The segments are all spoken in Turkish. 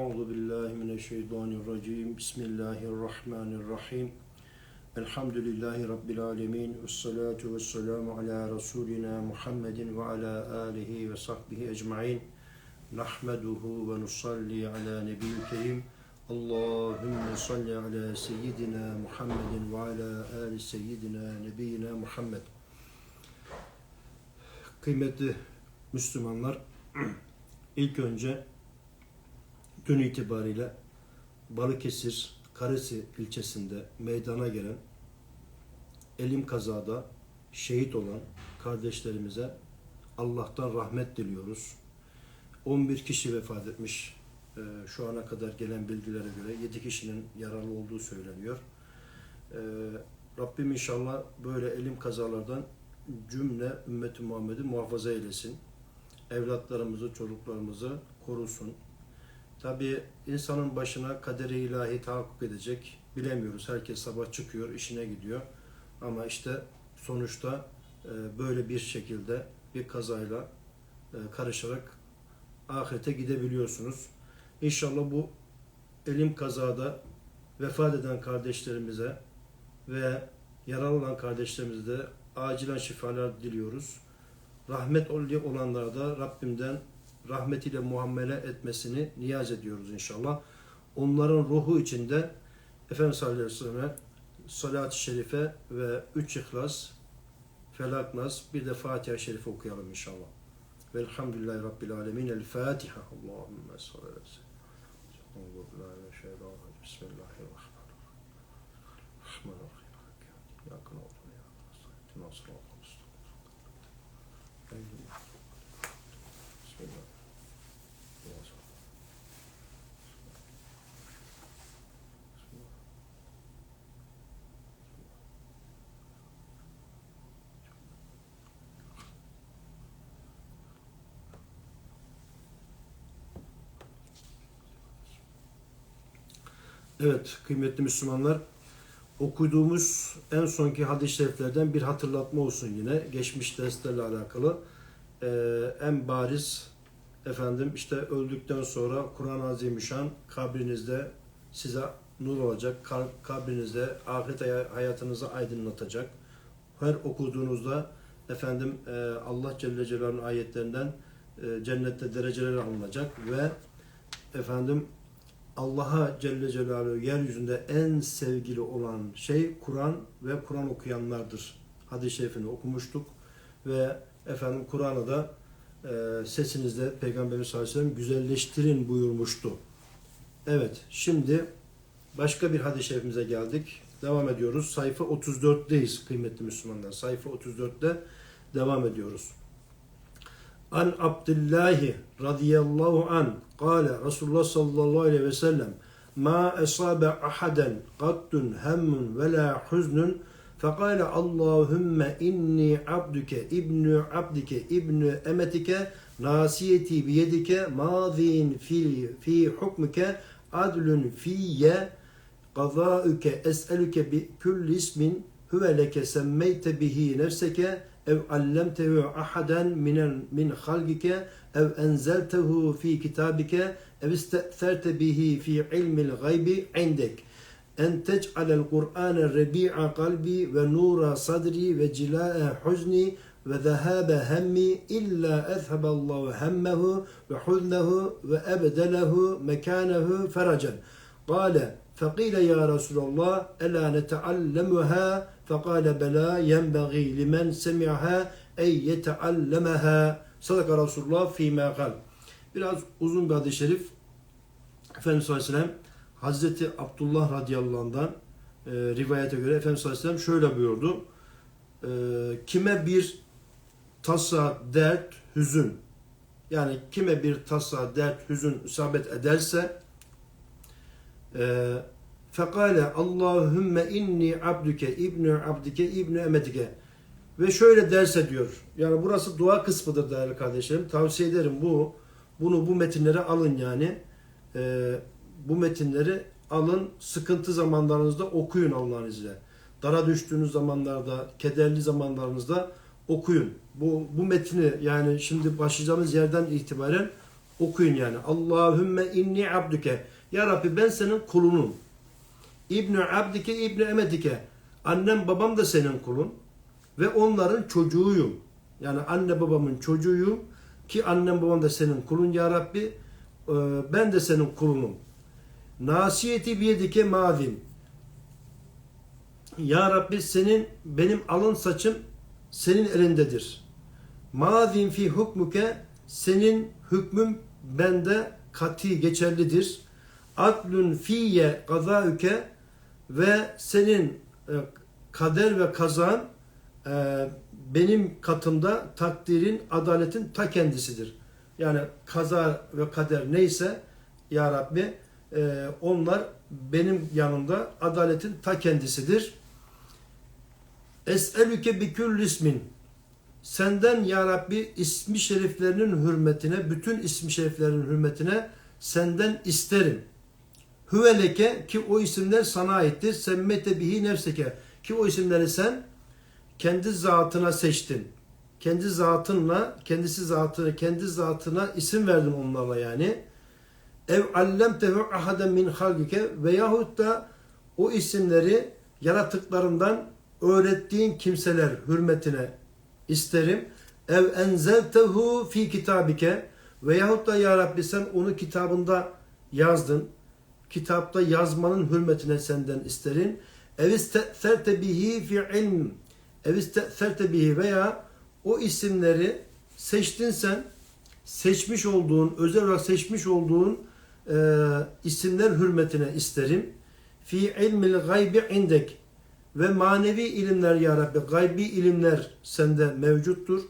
Euzu billahi mineşşeytanirracim. Bismillahirrahmanirrahim. Elhamdülillahi rabbil alamin. Ves salatu vesselamu ala rasulina Muhammedin ve ala alihi ve sahbihi ecmaîn. Nahmeduhu ve nusalli ala nebiyil kerim. Allahümme salli ala seyyidina Muhammedin ve ala ali seyyidina nebiyina Muhammed. Kıymetli Müslümanlar, ilk önce dün itibariyle Balıkesir Karesi ilçesinde meydana gelen elim kazada şehit olan kardeşlerimize Allah'tan rahmet diliyoruz. 11 kişi vefat etmiş. Ee, Şu ana kadar gelen bilgilere göre 7 kişinin yaralı olduğu söyleniyor. Ee, Rabbim inşallah böyle elim kazalardan cümle ümmeti Muhammed'i muhafaza eylesin. Evlatlarımızı, çocuklarımızı korusun. Tabi insanın başına kaderi ilahi tahakkuk edecek. Bilemiyoruz. Herkes sabah çıkıyor, işine gidiyor. Ama işte sonuçta e, böyle bir şekilde bir kazayla e, karışarak ahirete gidebiliyorsunuz. İnşallah bu elim kazada vefat eden kardeşlerimize ve yaralı olan kardeşlerimize de acilen şifalar diliyoruz. Rahmet olanlara da Rabbimden rahmetiyle muamele etmesini niyaz ediyoruz inşallah. Onların ruhu içinde Efendimiz sallallahu aleyhi ve selleme salat-ı şerife ve üç ihlas, felak nas, bir de Fatiha-i şerife okuyalım inşallah. Velhamdülillahi Rabbil alemin. El Fatiha. Allahümme salli aleyhi ve sellem. Bismillahirrahmanirrahim. Rahmanirrahim. Ya. Nasıl oldu? Bismillah. Evet kıymetli Müslümanlar okuduğumuz en sonki hadis-i şeriflerden bir hatırlatma olsun yine geçmiş derslerle alakalı. Ee, en bariz efendim işte öldükten sonra Kur'an-ı Azimüşşan kabrinizde size nur olacak. Ka- Kabrinizde ahiret hay- hayatınızı aydınlatacak. Her okuduğunuzda efendim e, Allah Celle Celaluhu'nun ayetlerinden e, cennette dereceler alınacak ve efendim Allah'a Celle Celaluhu yeryüzünde en sevgili olan şey Kur'an ve Kur'an okuyanlardır. Hadis-i şerifini okumuştuk ve efendim Kur'an'ı da e, sesinizle Peygamberimiz sallallahu aleyhi ve sellem güzelleştirin buyurmuştu. Evet, şimdi başka bir hadis-i şerifimize geldik. Devam ediyoruz. Sayfa 34'teyiz kıymetli Müslümanlar. Sayfa 34'te devam ediyoruz. An Abdullahi radıyallahu an kâle Resulullah sallallahu aleyhi ve sellem ma esabe ahaden kattun hemmun ve la huznun فقال اللهم إني عبدك ابن عبدك ابن أمتك ناصيتي بيدك ماض في في حكمك عدل في قضاؤك أسألك بكل اسم هو لك سميت به نفسك أو علمته أحدا من من خلقك أو أنزلته في كتابك أو استأثرت به في علم الغيب عندك. أن تجعل القرآن ربيع قلبي ونور صدري وجلاء حزني وذهاب همي إلا أذهب الله همه وحزنه وأبدله مكانه فرجا. قال فقيل يا رسول الله ألا نتعلمها؟ Fekale bela yenbeği limen semi'ha ey yeteallemeha. Sadaka Resulullah fîmâ kal. Biraz uzun bir hadis-i şerif. Efendimiz Aleyhisselam Hazreti Abdullah radıyallahu anh'dan e, rivayete göre Efendimiz Aleyhisselam şöyle buyurdu. E, kime bir tasa, dert, hüzün yani kime bir tasa, dert, hüzün isabet ederse e, fekale Allahümme inni abdüke ibnu abdike ibnu emetike ve şöyle derse diyor. Yani burası dua kısmıdır değerli kardeşlerim. Tavsiye ederim bu. Bunu bu metinlere alın yani. Ee, bu metinleri alın. Sıkıntı zamanlarınızda okuyun Allah'ın izniyle. Dara düştüğünüz zamanlarda, kederli zamanlarınızda okuyun. Bu, bu metni yani şimdi başlayacağımız yerden itibaren Okuyun yani. Allahümme inni abdüke. Ya Rabbi ben senin kulunum. İbni abdike İbni emetike. Annem babam da senin kulun. Ve onların çocuğuyum. Yani anne babamın çocuğuyum. Ki annem babam da senin kulun ya Rabbi. Ee, Ben de senin kulunum. Nasiyeti biyedike mavin. Ya Rabbi senin benim alın saçım senin elindedir. Mavin fi hukmuke senin hükmün bende kati geçerlidir. Adlun fiye kazauke ve senin e, kader ve kazan e, benim katımda takdirin, adaletin ta kendisidir. Yani kaza ve kader neyse ya Rabbi e, onlar benim yanımda adaletin ta kendisidir. Es'elüke bi ismin. Senden ya Rabbi ismi şeriflerinin hürmetine, bütün ismi şeriflerin hürmetine senden isterim. Hüveleke ki o isimler sana aittir. Semmete bihi nefseke ki o isimleri sen kendi zatına seçtin. Kendi zatınla, kendisi zatı, kendi zatına isim verdin onlarla yani. Ev allemtehu ahaden min halgike veyahut da o isimleri yaratıklarından öğrettiğin kimseler hürmetine isterim. Ev enzeltehu fi kitabike veyahut da ya Rabbi sen onu kitabında yazdın. Kitapta yazmanın hürmetine senden isterim. Ev iste'ferte bihi fi ilm. Ev iste'ferte bihi veya o isimleri seçtin sen. Seçmiş olduğun, özel olarak seçmiş olduğun e, isimler hürmetine isterim. Fi ilmil gaybi indek ve manevi ilimler ya Rabbi, gaybi ilimler sende mevcuttur.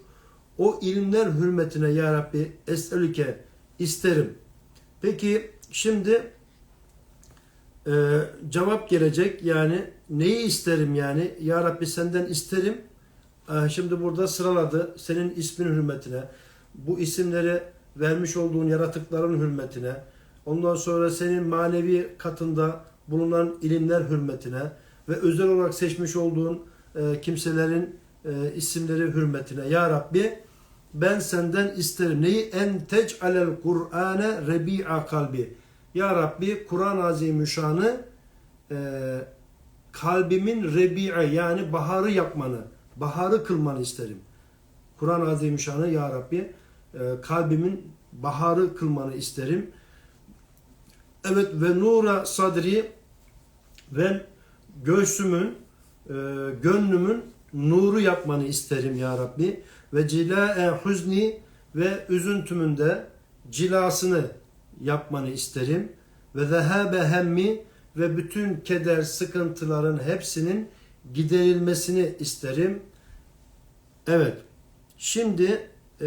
O ilimler hürmetine ya Rabbi es'elüke isterim. Peki şimdi e, cevap gelecek yani neyi isterim yani ya Rabbi senden isterim. E, şimdi burada sıraladı senin ismin hürmetine, bu isimleri vermiş olduğun yaratıkların hürmetine, ondan sonra senin manevi katında bulunan ilimler hürmetine ve özel olarak seçmiş olduğun e, kimselerin e, isimleri hürmetine ya Rabbi ben senden isterim. Neyi? En tec'alel Kur'ane rebi'a kalbi. Ya Rabbi Kur'an-ı Azimüşşan'ı e, kalbimin rebi'e yani baharı yapmanı, baharı kılmanı isterim. Kur'an-ı Azimüşşan'ı ya Rabbi e, kalbimin baharı kılmanı isterim. Evet ve nura sadri ve göğsümün, e, gönlümün nuru yapmanı isterim ya Rabbi. Ve cilâe huzni ve üzüntümün de cilasını yapmanı isterim. Ve zehâbe hemmi ve bütün keder, sıkıntıların hepsinin giderilmesini isterim. Evet. Şimdi e,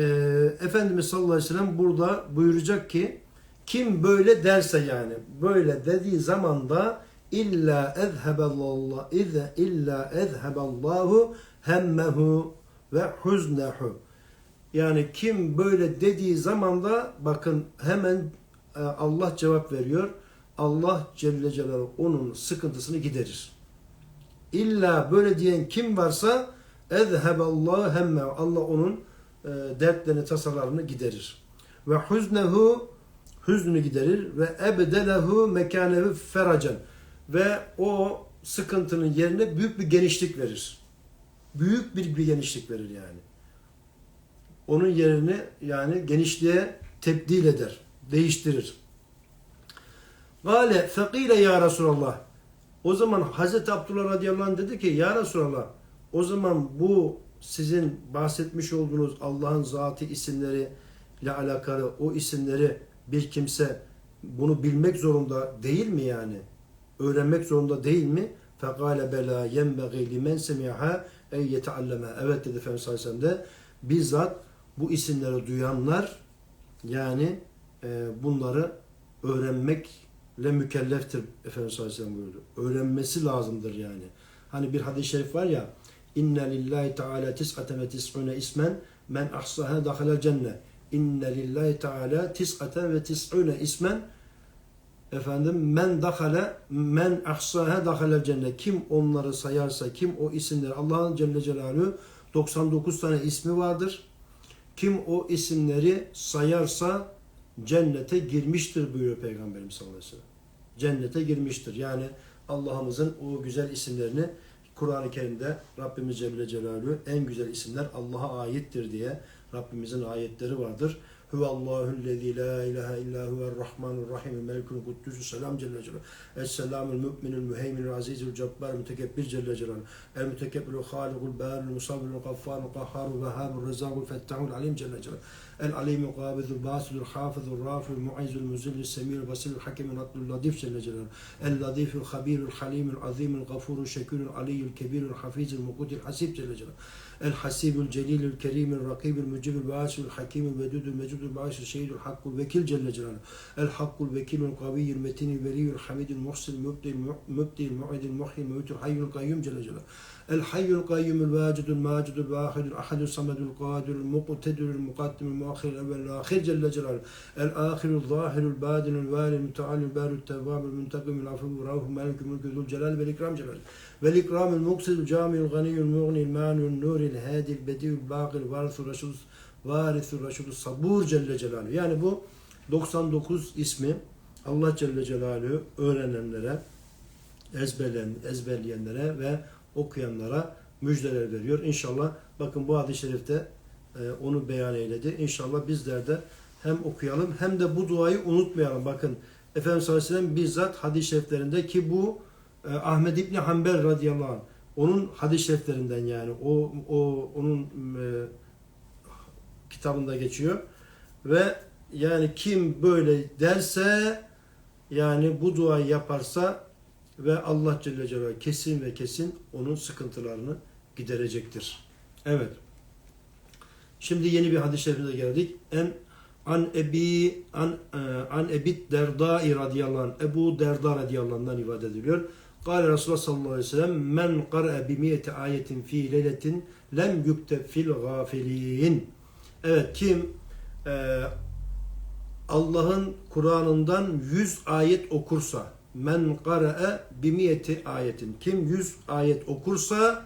Efendimiz sallallahu aleyhi ve sellem burada buyuracak ki kim böyle derse yani böyle dediği zaman da illa ezheballahu ize illa ezheballahu hemmehu ve huznehu. Yani kim böyle dediği zaman da bakın hemen Allah cevap veriyor. Allah Celle Celaluhu onun sıkıntısını giderir. İlla böyle diyen kim varsa ezheballahu hemmehu. Allah onun e, dertlerini, tasalarını giderir. Ve huznehu hüznü giderir ve ebdelehu mekanehu feracen ve o sıkıntının yerine büyük bir genişlik verir. Büyük bir, bir genişlik verir yani. Onun yerini yani genişliğe tebdil eder, değiştirir. Gale fekile ya Resulallah. O zaman Hazreti Abdullah radıyallahu anh dedi ki ya Resulallah o zaman bu sizin bahsetmiş olduğunuz Allah'ın zatı isimleri ile alakalı o isimleri bir kimse bunu bilmek zorunda değil mi yani? Öğrenmek zorunda değil mi? Fekale bela yenbeği limen semiha ey yetealleme. Evet dedi Efendimiz sallallahu aleyhi ve sellem de bizzat bu isimleri duyanlar yani e, bunları öğrenmekle mükelleftir Efendimiz sallallahu aleyhi ve sellem buyurdu. Öğrenmesi lazımdır yani. Hani bir hadis-i şerif var ya İnne lillahi teala tis'aten ve tis'une ismen men ahsaha dahalel cennet. İnne lillahi teala tis'aten ve tis'une ismen efendim men dakale men ahsaha dahalel cennet. Kim onları sayarsa, kim o isimleri Allah'ın Celle Celaluhu 99 tane ismi vardır. Kim o isimleri sayarsa cennete girmiştir buyuruyor Peygamberimiz sallallahu aleyhi ve sellem. Cennete girmiştir. Yani Allah'ımızın o güzel isimlerini Kur'an-ı Kerim'de Rabbimiz Celle Celaluhu en güzel isimler Allah'a aittir diye Rabbimizin ayetleri vardır. Huvallahüllezî la ilahe illa huvel rahmanur rahim melikul kuddüsü selam celle celaluhu. Esselamul müminul müheyminul azizul cebbar mütekebbir celle celaluhu. El mütekebbiru halikul bârul musavvirul gaffarul kahharul vehhabul rezâkul fettahul alim celle celaluhu. El alimul gâbidul bâsidul hafızul rafil muizzul muzillul semîrul basirul hakimul atlul latif celle celaluhu. El latiful habirul halimul azimul gafurul şekûrul aliyyul kebirul hafizul mukutil hasib celle celaluhu. الحسيب الجليل الكريم الرقيب المجيب البعاش الحكيم الودود المجود البعاش الشهيد الحق الوكيل جل جلاله. الحق الوكيل القوي المتين البري الحميد المحسن المبدئ المبدئ المعيد المحيي الحي القيوم جل جلاله. El hayyul kayyumul vacidul macidul vahidul ahadul samedul qadirul muqtedirul muqaddimul muakhir evvel ahir celle celaluhu. El ahirul zahirul badinul valil mütealil barul tevvabul muntakimul afuvul rahul malikul mülkü celal vel ikram celaluhu. Vel ikramul muksidul camiyul ganiyul muğnil manul nuril hadil bediül baqil varisul raşul varisul raşul sabur celle celaluhu. Yani bu 99 ismi Allah Celle Celaluhu öğrenenlere, ezberleyen, ezberleyenlere ve okuyanlara müjdeler veriyor. İnşallah bakın bu hadis-i şerifte e, onu beyan eyledi. İnşallah bizler de hem okuyalım hem de bu duayı unutmayalım. Bakın Efendimiz sallallahu aleyhi ve sellem bizzat hadis-i şeriflerinde ki bu e, Ahmed İbni Hanbel radıyallahu anh onun hadis-i şeriflerinden yani o, o onun e, kitabında geçiyor ve yani kim böyle derse yani bu duayı yaparsa ve Allah Celle Celaluhu kesin ve kesin onun sıkıntılarını giderecektir. Evet. Şimdi yeni bir hadis-i şerifine geldik. En an ebi an e, an ebit derdai radıyallahu anh Ebu Derda radıyallahu anh'dan ediliyor. Kale Resulullah sallallahu aleyhi ve sellem men qara'a bi miyeti ayetin fi leyletin lem yukteb fil gafilin. Evet kim e, Allah'ın Kur'an'ından 100 ayet okursa men qara'a bimiyeti ayetin kim 100 ayet okursa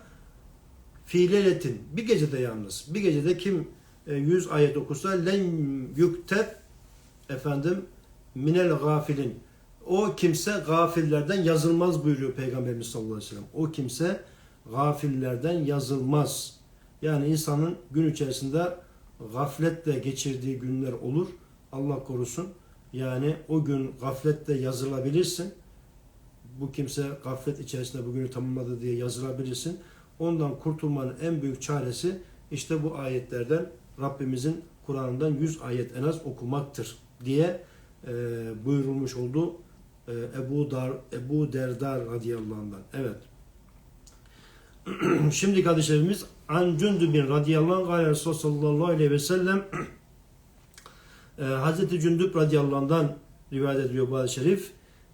fiileletin bir gecede yalnız bir gecede kim e, 100 ayet okursa len yükteb efendim minel gafilin o kimse gafillerden yazılmaz buyuruyor Peygamberimiz sallallahu aleyhi ve sellem. O kimse gafillerden yazılmaz. Yani insanın gün içerisinde gafletle geçirdiği günler olur. Allah korusun. Yani o gün gafletle yazılabilirsin. Bu kimse gaflet içerisinde bugünü tamamladı diye yazılabilirsin. Ondan kurtulmanın en büyük çaresi işte bu ayetlerden Rabbimizin Kur'an'dan 100 ayet en az okumaktır diye e, buyurulmuş oldu e, Ebu Dar Ebu Derdar radıyallahu anh'dan. Evet. Şimdi kardeşlerimiz An Cündübin radıyallahu anh Resulullah sallallahu aleyhi ve sellem e, Hazreti Cündüb radıyallahu anh'dan rivayet ediliyor bu şerif.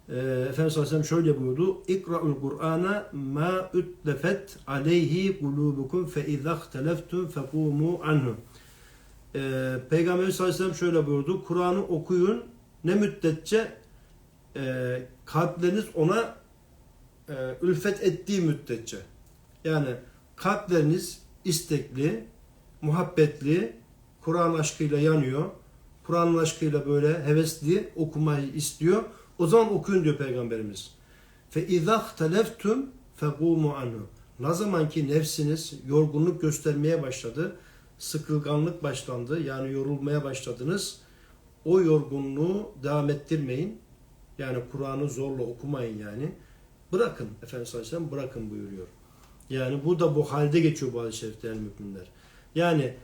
E, Efendimiz sallallahu aleyhi ve sellem şöyle buyurdu. İkra'ul Kur'ana ma ütlefet aleyhi kulubukum fe izâ ihteleftum fekumu anhu. E, Peygamberimiz sallallahu aleyhi ve sellem şöyle buyurdu. Kur'an'ı okuyun ne müddetçe e, kalpleriniz ona e, ülfet ettiği müddetçe. Yani kalpleriniz istekli, muhabbetli, Kur'an aşkıyla yanıyor. Kur'an aşkıyla böyle hevesli okumayı istiyor. O zaman okuyun diyor Peygamberimiz. Fe izah teleftum fequmu anhu. Ne zaman ki nefsiniz yorgunluk göstermeye başladı, sıkılganlık başlandı, yani yorulmaya başladınız, o yorgunluğu devam ettirmeyin. Yani Kur'an'ı zorla okumayın yani. Bırakın Efendimiz sallallahu aleyhi ve sellem bırakın buyuruyor. Yani bu da bu halde geçiyor şerifte yani müminler. Yani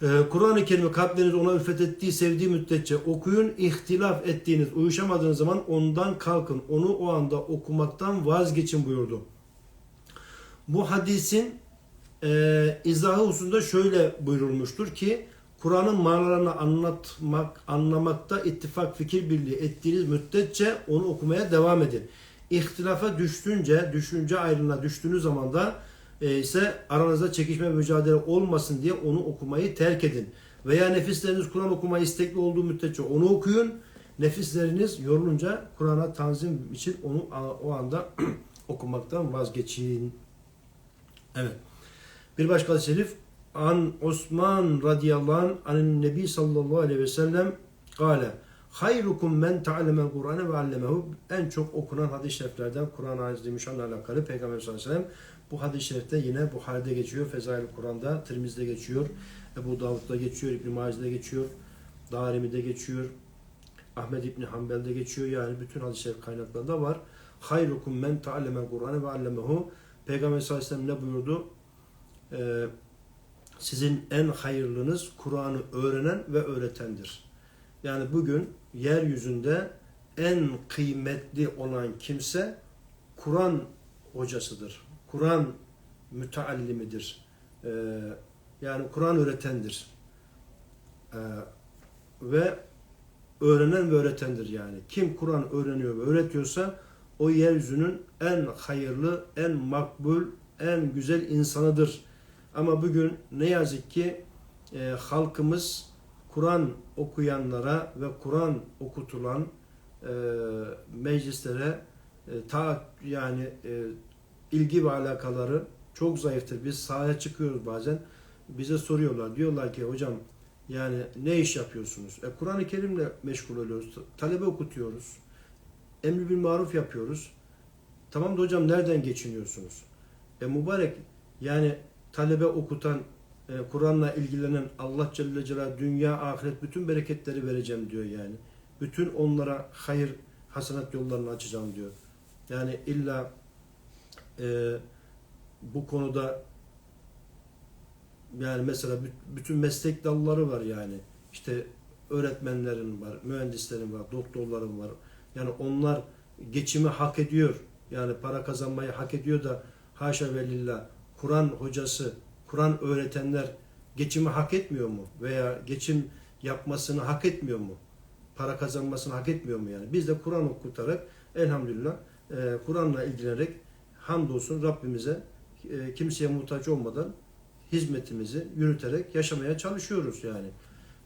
Kur'an-ı Kerim'i kalpleriniz ona ülfet ettiği, sevdiği müddetçe okuyun. İhtilaf ettiğiniz, uyuşamadığınız zaman ondan kalkın. Onu o anda okumaktan vazgeçin buyurdu. Bu hadisin e, izahı hususunda şöyle buyurulmuştur ki Kur'an'ın manalarını anlatmak, anlamakta ittifak fikir birliği ettiğiniz müddetçe onu okumaya devam edin. İhtilafa düştünce, düşünce ayrılığına düştüğünüz zaman da ise aranızda çekişme mücadele olmasın diye onu okumayı terk edin. Veya nefisleriniz Kur'an okumaya istekli olduğu müddetçe onu okuyun. Nefisleriniz yorulunca Kur'an'a tanzim için onu o anda okumaktan vazgeçin. Evet. Bir başka hadis-i şerif An Osman radıyallahu anh anin Nebi sallallahu aleyhi ve sellem Kale hayrukum men ta'lemel Kur'ane ve allemehu en çok okunan hadis-i şeriflerden Kur'an-ı Azimüşşan'la alakalı Peygamber sallallahu aleyhi ve sellem bu hadis-i şerifte yine Buhari'de geçiyor, Fezail Kur'an'da, Tirmiz'de geçiyor, Ebu Davud'da geçiyor, İbn Mace'de geçiyor, Darimi'de geçiyor, Ahmed İbni Hanbel'de geçiyor. Yani bütün hadis-i şerif kaynaklarında var. Hayrukum men ta'lemel Kur'ane ve allemehu Peygamber sallallahu aleyhi ne buyurdu? Ee, sizin en hayırlınız Kur'an'ı öğrenen ve öğretendir. Yani bugün yeryüzünde en kıymetli olan kimse Kur'an hocasıdır. Kur'an müteallimidir. Ee, yani Kur'an öğretendir. Ee, ve öğrenen ve öğretendir yani. Kim Kur'an öğreniyor ve öğretiyorsa o yeryüzünün en hayırlı, en makbul, en güzel insanıdır. Ama bugün ne yazık ki e, halkımız Kur'an okuyanlara ve Kur'an okutulan e, meclislere e, ta yani e, ilgi ve alakaları çok zayıftır. Biz sahaya çıkıyoruz bazen. Bize soruyorlar. Diyorlar ki hocam yani ne iş yapıyorsunuz? E, Kur'an-ı Kerim'le meşgul oluyoruz. Talebe okutuyoruz. Emri bil maruf yapıyoruz. Tamam da hocam nereden geçiniyorsunuz? E mübarek yani talebe okutan, e, Kur'an'la ilgilenen Allah Celle Celaluhu dünya, ahiret bütün bereketleri vereceğim diyor yani. Bütün onlara hayır, hasenat yollarını açacağım diyor. Yani illa e, bu konuda yani mesela bü- bütün meslek dalları var yani. İşte öğretmenlerin var, mühendislerin var, doktorların var. Yani onlar geçimi hak ediyor. Yani para kazanmayı hak ediyor da haşa ve Kur'an hocası, Kur'an öğretenler geçimi hak etmiyor mu? Veya geçim yapmasını hak etmiyor mu? Para kazanmasını hak etmiyor mu yani? Biz de Kur'an okutarak elhamdülillah e, Kur'an'la ilgilenerek hamdolsun Rabbimize e, kimseye muhtaç olmadan hizmetimizi yürüterek yaşamaya çalışıyoruz yani.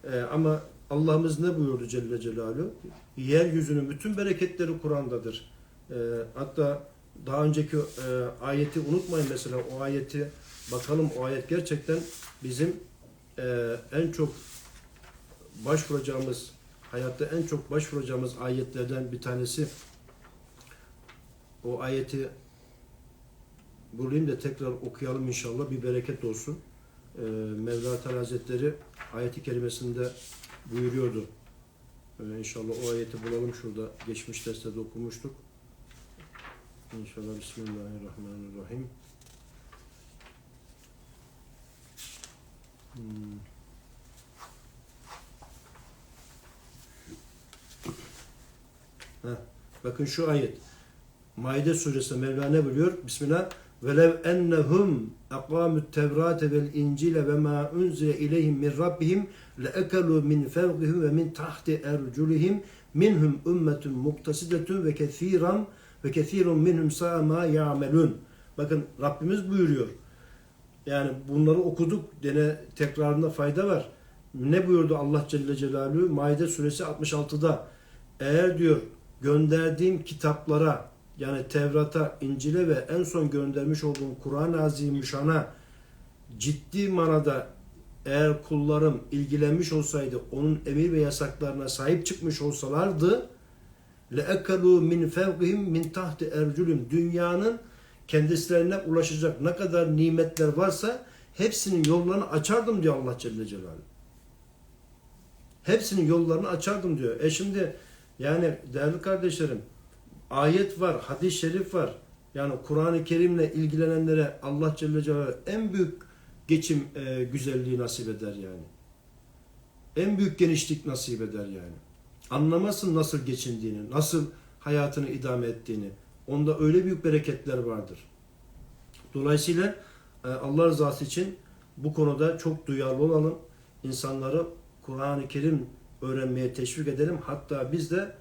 E, ama Allah'ımız ne buyurdu Celle Celaluhu? Yeryüzünün bütün bereketleri Kur'an'dadır. E, hatta daha önceki e, ayeti unutmayın mesela o ayeti bakalım o ayet gerçekten bizim e, en çok başvuracağımız hayatta en çok başvuracağımız ayetlerden bir tanesi o ayeti bulayım da tekrar okuyalım inşallah bir bereket olsun. Ee, Mevla Teala Hazretleri ayeti kerimesinde buyuruyordu. Ee, inşallah o ayeti bulalım şurada. Geçmiş derste de okumuştuk. İnşallah Bismillahirrahmanirrahim. Hmm. Heh, bakın şu ayet. Maide suresinde Mevla ne buyuruyor? Bismillah velev ennehum aqamut tevrate vel incile ve ma unzile ileyhim min rabbihim leekelu min fevqihim ve min tahti erculihim minhum ummetun muktasidetun ve kethiran ve kethirun minhum sa'a ma ya'melun. Bakın Rabbimiz buyuruyor. Yani bunları okuduk. Dene tekrarında fayda var. Ne buyurdu Allah Celle Celaluhu? Maide suresi 66'da. Eğer diyor gönderdiğim kitaplara yani Tevrat'a, İncil'e ve en son göndermiş olduğum Kur'an-ı Azimüşşan'a ciddi manada eğer kullarım ilgilenmiş olsaydı, onun emir ve yasaklarına sahip çıkmış olsalardı لَاَكَلُوا min فَوْقِهِمْ min tahti erculüm Dünyanın kendislerine ulaşacak ne kadar nimetler varsa hepsinin yollarını açardım diyor Allah Celle Celaluhu. Hepsinin yollarını açardım diyor. E şimdi yani değerli kardeşlerim ayet var, hadis-i şerif var. Yani Kur'an-ı Kerim'le ilgilenenlere Allah Celle Celaluhu en büyük geçim e, güzelliği nasip eder yani. En büyük genişlik nasip eder yani. Anlamasın nasıl geçindiğini, nasıl hayatını idame ettiğini. Onda öyle büyük bereketler vardır. Dolayısıyla e, Allah rızası için bu konuda çok duyarlı olalım. İnsanları Kur'an-ı Kerim öğrenmeye teşvik edelim. Hatta biz de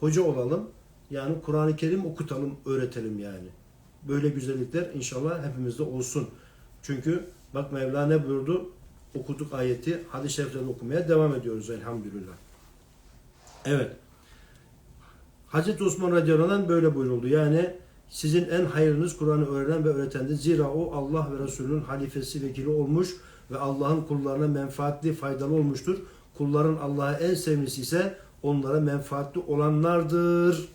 hoca olalım. Yani Kur'an-ı Kerim okutalım, öğretelim yani. Böyle güzellikler inşallah hepimizde olsun. Çünkü bak Mevla ne buyurdu? Okuduk ayeti, hadis-i şeriflerini okumaya devam ediyoruz elhamdülillah. Evet. Hazreti Osman radıyallahu anh böyle buyuruldu. Yani sizin en hayırınız Kur'an'ı öğrenen ve öğretendir. Zira o Allah ve Resulünün halifesi vekili olmuş ve Allah'ın kullarına menfaatli, faydalı olmuştur. Kulların Allah'a en sevimlisi ise onlara menfaatli olanlardır.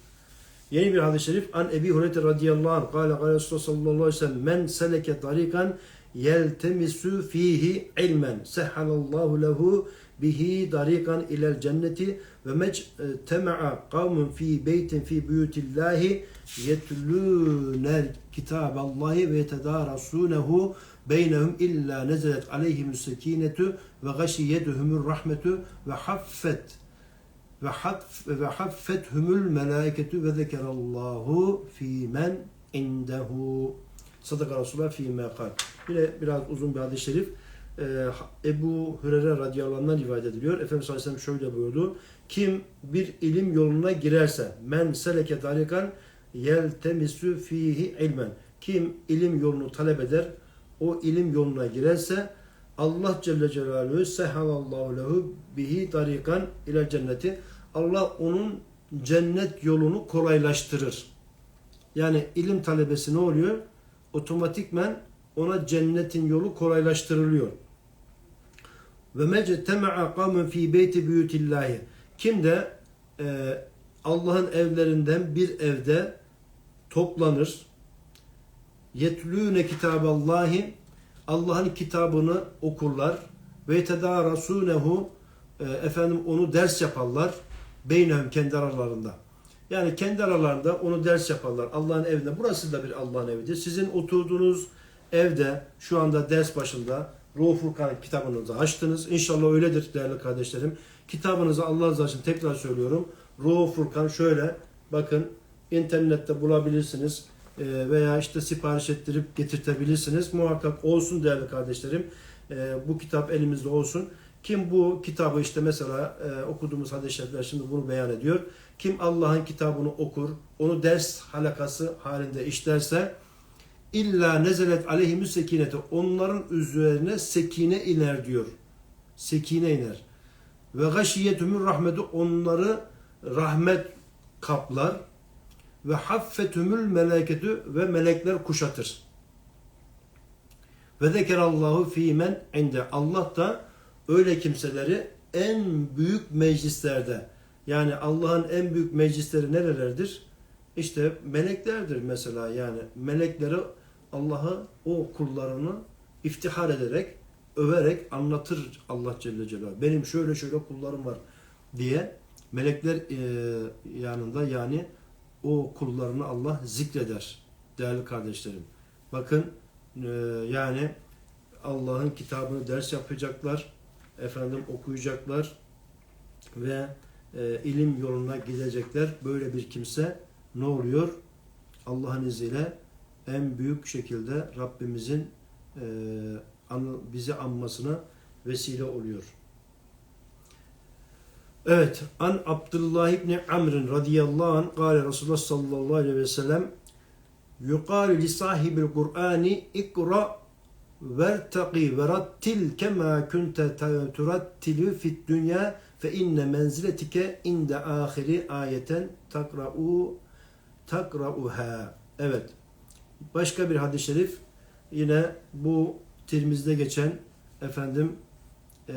Yeni bir hadis-i şerif an Ebi Hureyre radıyallahu anh kâle Resulullah sallallahu aleyhi ve sellem men seleke tarikan yeltemisu fihi ilmen sehhalallahu lehu bihi tarikan ilel cenneti ve mectema'a kavmun fi beytin fi buyutillahi yetlûne kitaballahi ve yetedarasunehu beynehum illa nezelet aleyhimus sekinetu ve gashiyyetuhumur rahmetu ve haffet ve haff ve haffethumul melaiketu ve zekerallahu fi men indehu. Sadaka Resulullah fi kal. Yine biraz uzun bir hadis-i şerif. Ee, Ebu Hürer'e radıyallahu rivayet ediliyor. Efendimiz sallallahu aleyhi ve sellem şöyle buyurdu. Kim bir ilim yoluna girerse men seleke tarikan yeltemisu fihi ilmen. Kim ilim yolunu talep eder, o ilim yoluna girerse Allah Celle Celaluhu sehalallahu lehu bihi tarikan ile cenneti. Allah onun cennet yolunu kolaylaştırır. Yani ilim talebesi ne oluyor? Otomatikmen ona cennetin yolu kolaylaştırılıyor. Ve mectema'a kavmun fi beyti buyutillahi. Kim de e, Allah'ın evlerinden bir evde toplanır. Yetlûne kitaballahi Allah'ın kitabını okurlar ve tedarasunehu e, efendim onu ders yaparlar beynehum kendi aralarında. Yani kendi aralarında onu ders yaparlar Allah'ın evinde. Burası da bir Allah'ın evidir. Sizin oturduğunuz evde şu anda ders başında Ruh Furkan kitabınızı açtınız. İnşallah öyledir değerli kardeşlerim. Kitabınızı Allah razı için tekrar söylüyorum. Ruh Furkan şöyle bakın internette bulabilirsiniz veya işte sipariş ettirip getirtebilirsiniz. Muhakkak olsun değerli kardeşlerim. E, bu kitap elimizde olsun. Kim bu kitabı işte mesela e, okuduğumuz hadis-i şimdi bunu beyan ediyor. Kim Allah'ın kitabını okur, onu ders halakası halinde işlerse illa nezelet aleyhimü sekinete onların üzerine sekine iner diyor. Sekine iner. Ve gashiyetümür rahmetu onları rahmet kaplar ve haffetümül meleketü ve melekler kuşatır. Ve zekerallahu fîmen inde. Allah da öyle kimseleri en büyük meclislerde yani Allah'ın en büyük meclisleri nerelerdir? İşte meleklerdir mesela yani melekleri Allah'ı o kullarını iftihar ederek överek anlatır Allah Celle Celaluhu. Benim şöyle şöyle kullarım var diye melekler e, yanında yani o kullarını Allah zikreder değerli kardeşlerim. Bakın e, yani Allah'ın kitabını ders yapacaklar, efendim okuyacaklar ve e, ilim yoluna gidecekler. Böyle bir kimse ne oluyor? Allah'ın izniyle en büyük şekilde Rabbimizin e, bizi anmasına vesile oluyor. Evet, an Abdullah ibn Amr radıyallahu anh kâle Resulullah sallallahu aleyhi ve sellem yuqâlu li sahibil Kur'ani ikra vertaqi ve rattil kema kunte turattilu fid dünya fe inne menziletike inde ahiri ayeten takra'u takra'uha. Evet. Başka bir hadis-i şerif yine bu Tirmiz'de geçen efendim e,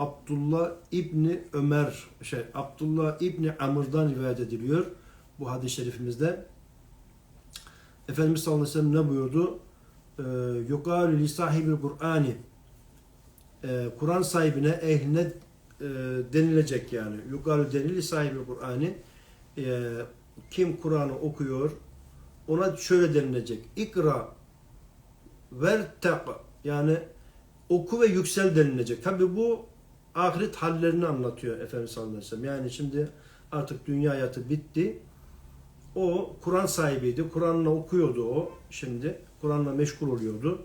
Abdullah İbni Ömer şey Abdullah İbni Amr'dan rivayet ediliyor bu hadis-i şerifimizde. Efendimiz sallallahu aleyhi ve sellem ne buyurdu? Ee, Yukarı li sahibi Kur'ani ee, Kur'an sahibine ehline e, denilecek yani. Yukarı denili sahibi Kur'ani ee, kim Kur'an'ı okuyor ona şöyle denilecek. İkra ver yani oku ve yüksel denilecek. Tabi bu ahiret hallerini anlatıyor Efendimiz sallallahu aleyhi ve sellem. Yani şimdi artık dünya hayatı bitti. O Kur'an sahibiydi. Kur'an'la okuyordu o şimdi. Kur'an'la meşgul oluyordu.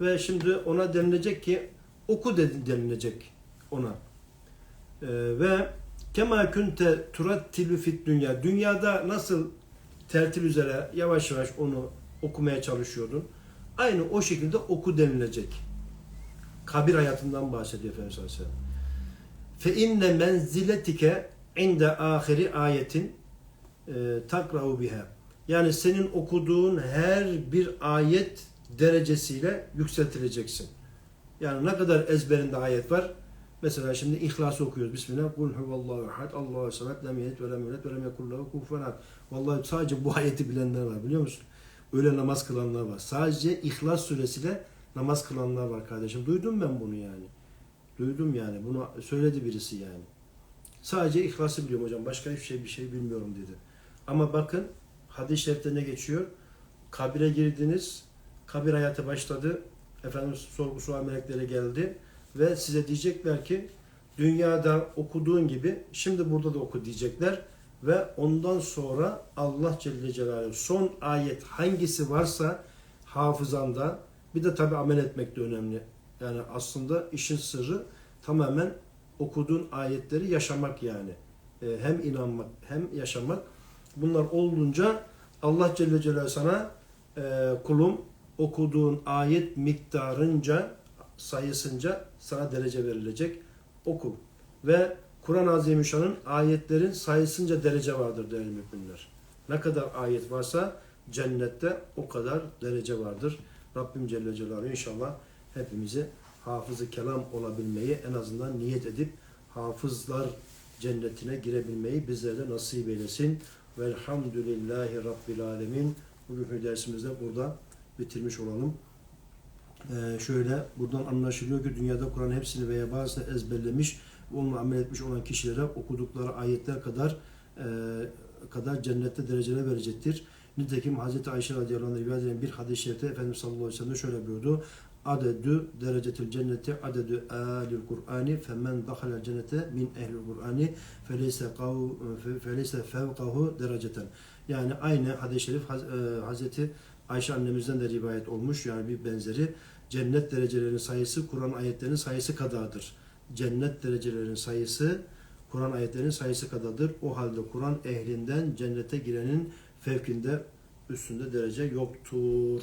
Ve şimdi ona denilecek ki oku denilecek ona. Ee, ve kema kunte turattilu fit dünya. Dünyada nasıl tertil üzere yavaş yavaş onu okumaya çalışıyordun. Aynı o şekilde oku denilecek. Kabir hayatından bahsediyor Efendimiz sallallahu aleyhi ve sellem. Fe inne menziletike inde ahiri ayetin e, takra'u biha. Yani senin okuduğun her bir ayet derecesiyle yükseltileceksin. Yani ne kadar ezberinde ayet var? Mesela şimdi İhlas'ı okuyoruz. Bismillah. Kul huvallahu ahad. Allahu samet. Lem yelid ve lem yulad ve lem yekul lehu kufuven ahad. Vallahi sadece bu ayeti bilenler var biliyor musun? Öyle namaz kılanlar var. Sadece İhlas suresiyle namaz kılanlar var kardeşim. Duydum ben bunu yani. Duydum yani. Bunu söyledi birisi yani. Sadece İhlas'ı biliyorum hocam. Başka hiçbir şey bir şey bilmiyorum dedi. Ama bakın hadis-i şerifte ne geçiyor? Kabire girdiniz. Kabir hayatı başladı. Efendim sorgu sual melekleri geldi. Ve size diyecekler ki dünyada okuduğun gibi şimdi burada da oku diyecekler. Ve ondan sonra Allah Celle Celaluhu son ayet hangisi varsa hafızanda bir de tabi amel etmek de önemli. Yani aslında işin sırrı tamamen okuduğun ayetleri yaşamak yani. Ee, hem inanmak hem yaşamak. Bunlar olunca Allah Celle Celaluhu sana e, kulum okuduğun ayet miktarınca sayısınca sana derece verilecek. Oku. Ve Kur'an-ı Azimüşşan'ın ayetlerin sayısınca derece vardır değerli müminler. Ne kadar ayet varsa cennette o kadar derece vardır. Rabbim Celle Celaluhu inşallah hepimizi hafızı kelam olabilmeyi en azından niyet edip hafızlar cennetine girebilmeyi bizlere de nasip eylesin. Velhamdülillahi Rabbil Alemin. Bugünkü dersimizde burada bitirmiş olalım. Ee, şöyle buradan anlaşılıyor ki dünyada Kur'an hepsini veya bazısını ezberlemiş onunla amel etmiş olan kişilere okudukları ayetler kadar e, kadar cennette dereceler verecektir. Nitekim Hz. Ayşe radıyallahu anh rivayet bir hadis-i şerifte Efendimiz sallallahu aleyhi ve sellem şöyle buyurdu. Adedü derecetil cenneti adedü alil Kur'ani femen dakhala cennete min ehlil Kur'ani feleyse feleyse fevkahu dereceten. Yani aynı hadis-i şerif e, Hazreti Ayşe annemizden de rivayet olmuş. Yani bir benzeri cennet derecelerinin sayısı Kur'an ayetlerinin sayısı kadardır. Cennet derecelerinin sayısı Kur'an ayetlerinin sayısı kadardır. O halde Kur'an ehlinden cennete girenin fevkinde üstünde derece yoktur.